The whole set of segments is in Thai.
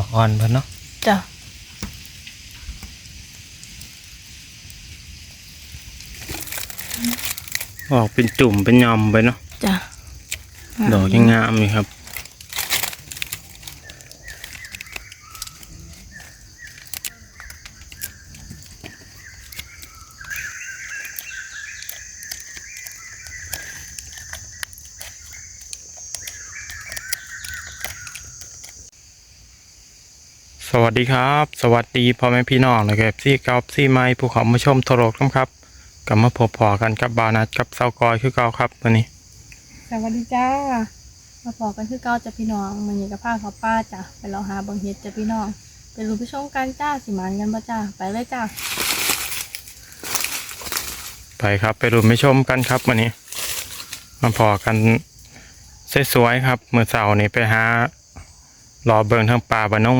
อกอ่อนเพิ่นเนาะจ้ะออกเป็นจุ่มเป็นยอมไปเนาะจ้ะดอกยังงามเลยครับ วัสดีครับ สวัสดีพ่อแม่พี่น้องนะครับซี่เกาซี่ไม้ภูเขามาชมโทรกครับกลับมาพบพอกันกับบาวนัดกับเซากอยคือเก่าครับวันนี้ สวัสดีจ้า มาบอกกันคือเก้าจ้ะพี่น้องมันนี่กับผ้าเขาป้าจ้ะไปเราหาเบังเฮ็ดจ้ะพี่น้องไปรู้ไปชมกันจ้าสิหมานกันบ่จ้าไปเลยจ้าไปครับไปรุมไปชมกันครับวันนี้ มาพอกันสวยๆครับเมื่อเสาร์นี้ไปหารอเบิงทั้งป่าบันนง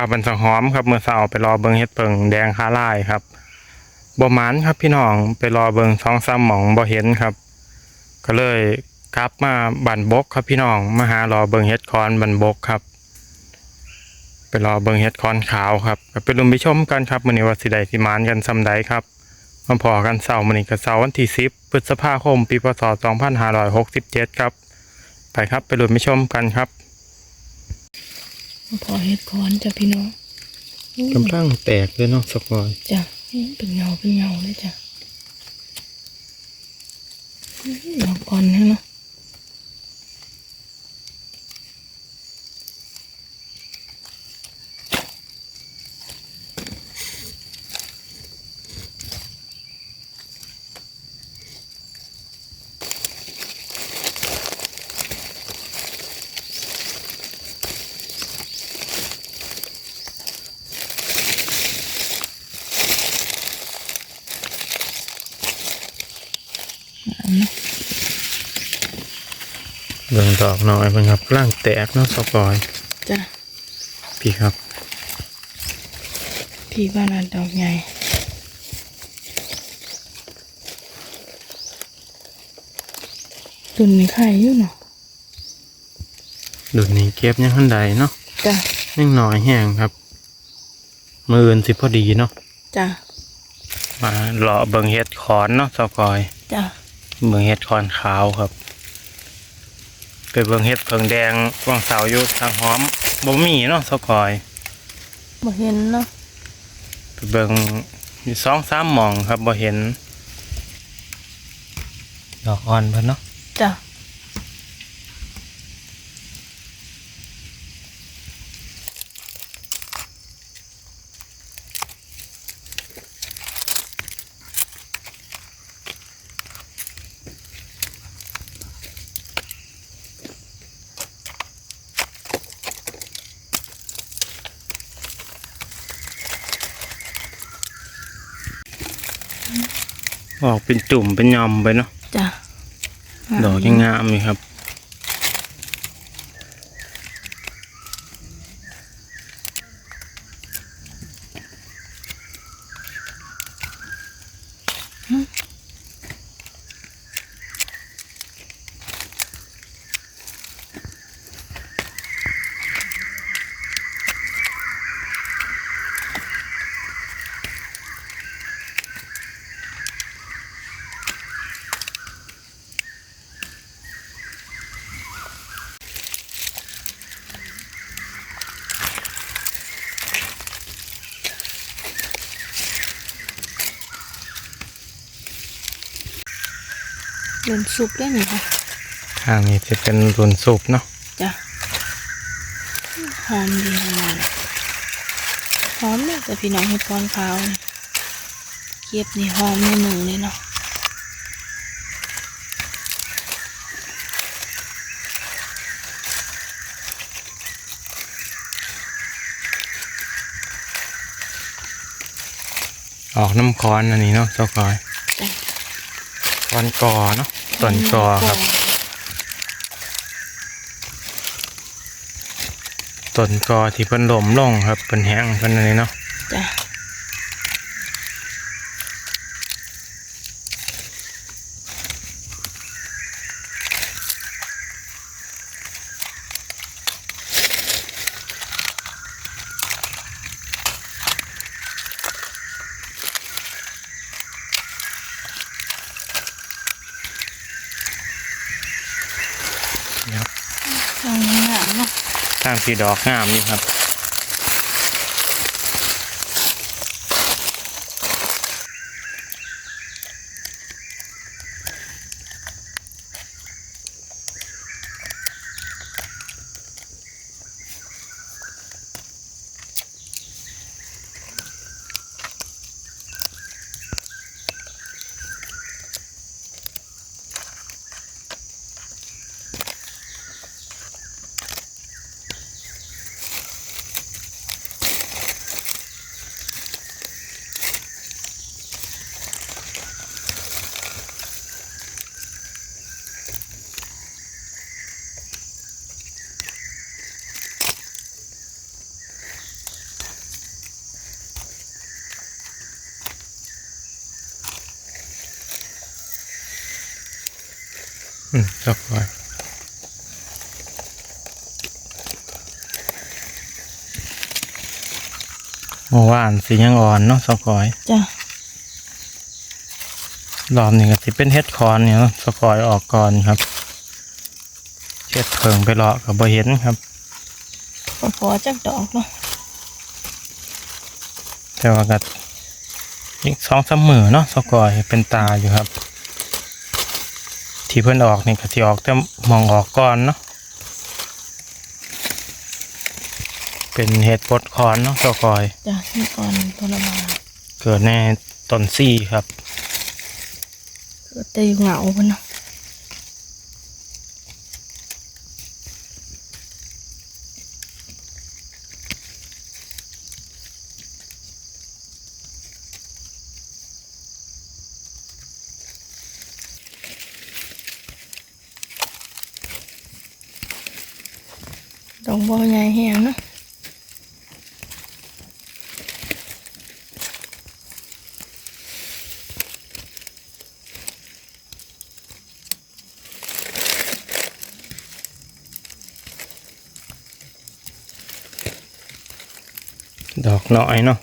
ป่าบันสังหอมครับเมื่อเสาร์ไปรอเบิงเฮ็ดเปิงแดงคาลายครับบ่หมานครับพี่น้องไปรอเบิงสองสามหมองบ่เห็นครับ ก็เลยกลับมาบันบกครับพี่น้องมาหารอเบิงเฮ็ดคอนบันบกครับ ไปรอเบิงเฮ็ดคอนขาวครับไปรุมไปชมกันครับมื้อนี้ว่าสิได้สิหมานกันซำใดครับมาพอกันเสาร์มื้อนี้ก็เสาร์วันที่10พฤษภาคมปีพศ2567ครับไปครับไปลุ้นไปชมกันครับ พอเฮ็ดคอนจ้ะพี่น้องกำลังแตกเลยเนาะสกอยจ้ะนี่เป็นเงาเป็นเงาเลยจ้ะดอกอ่อนนะเนาะ เบิ่งดอกหน่อยเบิ่งครับกำลังแตกเนาะสกอยจ้ะพี่ครับ พี่บ้านอันดอกใหญ่ตุนในไข่อยู่เนาะดูนี่เก็บยังทันใดเนาะจ้ะยังหน่อยแห้งครับ มืออื่นสิพอดีเนาะจ้ะมาเลาะเบิ่งเฮ็ดขอนเนาะสกอยจ้ะเบิ่งเฮ็ดขอนขาวครับ ไปเบิ่งเฮ็ดเพิงแดงวางเสาอยู่ทางหอมบ่มีเนาะสกอยบ่เห็นเนาะไปเบิ่งอยู่สองสามหม่องครับบ่เห็น ดอกอ่อนเพิ่นเนาะจ้ะ ออกเป็นจุ่มเป็นยอมไปเนาะจ้ะดอกยังงามอยู่ครับ เดินซุปได้ไหมคะทางนี้จะเป็นรุนสุปเนาะจ้ะหอมดีขนาดหอมเลยแต่พี่น้องเห็ดก้อนขาวนี่เก็บนี่หอมในหนึ่งเลยเนาะออกน้ำคอนอันนี้เนาะเจ้าคอย จ้ะคอนกอเนาะต้นกอครับต้นกอที่เพิ่นหล่มลงครับเพิ่นแห้งเพิ่นอะไรเนาะจ้ะ ทางงามเนาะทางสีดอกงามนี่ครับ อืมดอกไม้เมื่อวานสียังอ่อนเนาะสกอยจ้ะรอบนี้ก็สิเป็นเฮ็ดคอนเนี่ยเนาะสกอยออกก่อนครับเช็ดเพิงไปเลาะกับบ่เห็นครับพอพอจักดอกเนาะแต่ว่าก็อีกสองสามมือเนาะสกอยเป็นตาอยู่ครับ ที่เพิ่นออกนี่ก็สิออกแต่มองออกก่อนเนาะเป็นเห็ดปดคอนเนาะสกอยจ้ะนี่ก่อนผลไม้เกิดในต้นซี่ครับก็แต่อยู่เหงาพุ่นเนาะ ดอกบัวใหญ่แห้งเนาะดอกน้อยเนาะ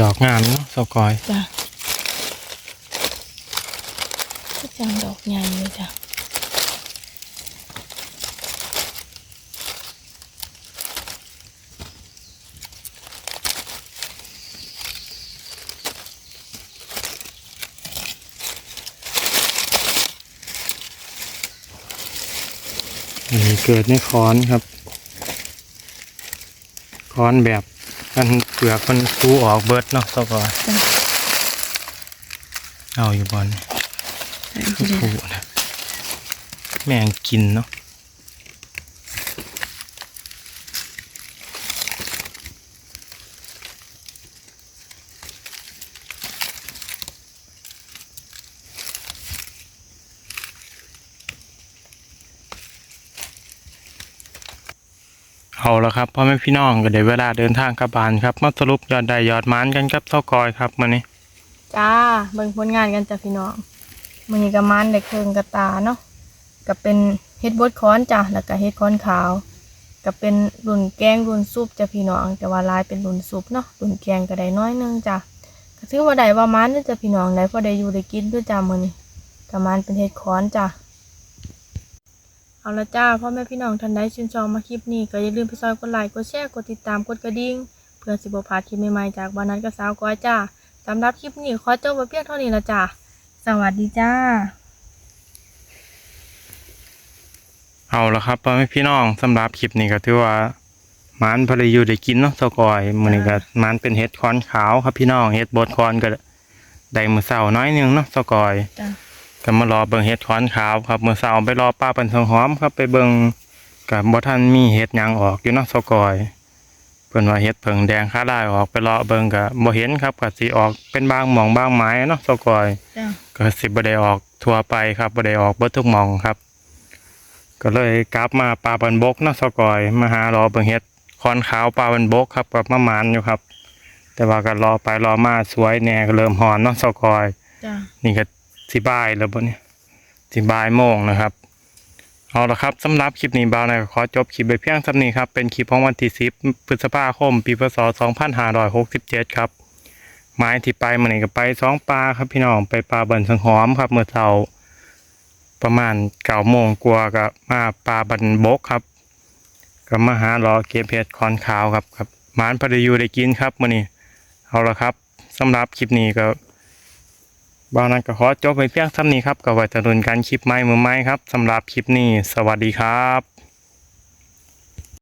ดอกงามเนาะสกอยจ้ะก็จังดอกใหญ่เลยจ้ะอันนี้เกิดในคอนครับคอนแบบ มันเปลือกมันคูออกเบิดเนาะสกอยจ้ะเอาอยู่บอลอันที่ได้คูนะแม่งกินเนาะ เอาละครับพ่อแม่พี่น้องก็ได้เวลาเดินทางกลับบ้านครับมาสรุปยอดได้ยอดมานกันกับเท่ากอยครับมานี่จ้าเบิ่งผลงานกันจ้ะพี่น้องมันนี้ก็มันได้เครื่องกระตาเนาะก็เป็นเฮ็ดบดค้อนจ้ะแล้วก็เฮ็ดค้อนขาวก็เป็นรุ่นแกงรุ่นซุปจ้ะพี่น้องแต่ว่าลายเป็นรุ่นซุปเนาะรุ่นแกงก็ได้น้อยนึงจ้ะก็ถือว่าได้ว่ามันเด้อจ้ะพี่น้องได้พอได้อยู่ได้กินด้วยจ้ะมื้อนี้ก็มันเป็นเฮ็ดค้อนจ้ะ เอาละจ้าพ่อแม่พี่น้องท่านใดชื่นชอบมาคลิปนี้ก็อย่าลืมไปซอยกดไลค์กดแชร์กดติดตามกดกระดิ่งเพื่อสิบ่พลาดคลิปใหม่ๆจากบ้านนั้นก็สาวก้อยจ้าสำหรับคลิปนี้ขอจบไว้เพียงเท่านี้ละจ้ะสวัสดีจ้า เอาละครับพ่อแม่พี่น้องสำหรับคลิปนี้ก็ถือว่าหมันพอได้อยู่ได้กินเนาะเท่ากอยมื้อนี้ก็หมันเป็นเห็ดคอนขาวครับพี่น้องเห็ดบดคอนก็ได้มื้อเช้าน้อยหนึงเนาะเท่ากอยจ้ะ ก็มารอเบิ่งเห็ดคอนขาวครับมื้อเช้าไปรอป้าปันทองหอมครับไปเบิ่งกับบ่ทันมีเห็ดหยังออกอยู่เนาะสกอยเพิ่นว่าเห็ดเผิงแดงค่าได้ออกไปเลาะเบิ่งก็บ่เห็นครับก็สิออกเป็นบางหม่องบางไม้เนาะสกอยจ้ะก็สิบ่ได้ออกทั่วไปครับบ่ได้ออกเบิดทุกหม่องครับ ก็เลยกลับมาป่าบันบกเนาะสกอยมาหารอเบิ่งเฮ็ดคอนขาวป่าบันบกครับกับมะมานอยู่ครับ แต่ว่าก็รอไปรอมาสวยแหน่ก็เริ่มหอนเนาะสกอยจ้ะนี่ก็ สิบายแล้วบ่เนี่ยสิบายโมงนะครับ เอาละครับสำหรับคลิปนี้บ่าวนะก็ขอจบคลิปไปเพียงเท่านี้ครับ เป็นคลิปของวันที่10พฤษภาคม ปีพศ2567ครับหมายที่ไปมันนี่ก็ไปสองปลาครับพี่น้องไปปลาบันสังหอมครับเมื่อเช้าประมาณเก้าโมงกว่ากับมาปลาบันบกครับก็มาหารอเก็บเห็ดคอนขาวครับครับหมานพอดีอยู่ได้กินครับมื่อนี้เอาละครับสำหรับคลิปนี้ก็ บางนั้นก็ขอจบไปเพียงเท่านี้ครับก็ไว้ตะรุนการคลิปใหม่มือใหม่ครับสำหรับคลิปนี้ สวัสดีครับ